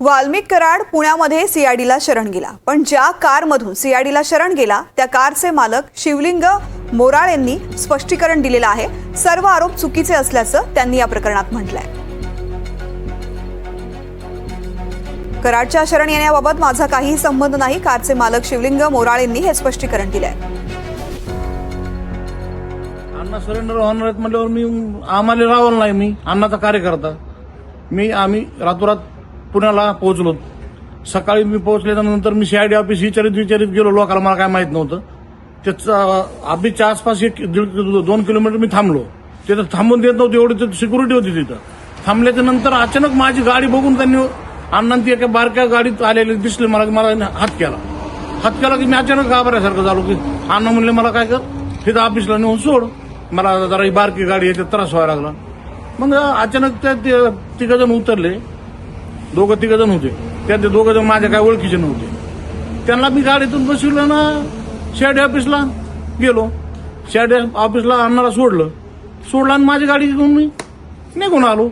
वाल्मिक कराड पुण्यामध्ये सीआयडीला शरण गेला. पण ज्या कारमधून सीआयडीला शरण गेला त्या कारचे मालक शिवलिंग मोराळ यांनी स्पष्टीकरण दिलेलं आहे. सर्व आरोप चुकीचे असल्याचं त्यांनी या प्रकरणात म्हटलंय. कराडच्या शरण येण्याबाबत माझा काहीही संबंध नाही कारचे मालक शिवलिंग मोराळ यांनी हे स्पष्टीकरण दिलंय. अण्णा सरेंडर होणार आहेत म्हटल्यावर मी आम्हाला रावलं नाही मी अण्णाचा कार्यकर्ता. मी आम्ही रातोरात पुण्याला पोहोचलो. सकाळी मी पोहोचल्यानंतर मी सीआयडी ऑफिस विचारित विचारित गेलो. लोकांना मला काय माहीत नव्हतं. त्याचं आबीच्या आसपास एक दीड दोन किलोमीटर मी थांबलो. तिथं थांबून देत नव्हती एवढी सिक्युरिटी होती तिथं. थांबल्याच्या नंतर अचानक माझी गाडी बघून त्यांनी अण्णा ती एका बारक्या गाडीत आलेली दिसले. मला की मला हात केला. हात केला की मी अचानक घाबरायसारखं झालो की अण्णा म्हणले मला काय कर? तिथं ऑफिसला नेऊन सोड. मला जरा ही बारकी गाडी याच्यात त्रास व्हायला लागला. मग अचानक त्या तिघ जण उतरले. दोघं तिघ जण होते. त्यातले दोघं जण माझ्या काय ओळखीचे नव्हते. त्यांना मी गाडीतून बसविलं ना शेड ऑफिसला गेलो. शेड ऑफिसला अण्णाला सोडलं. सोडलं आणि माझी गाडी घेऊन मी निघून आलो.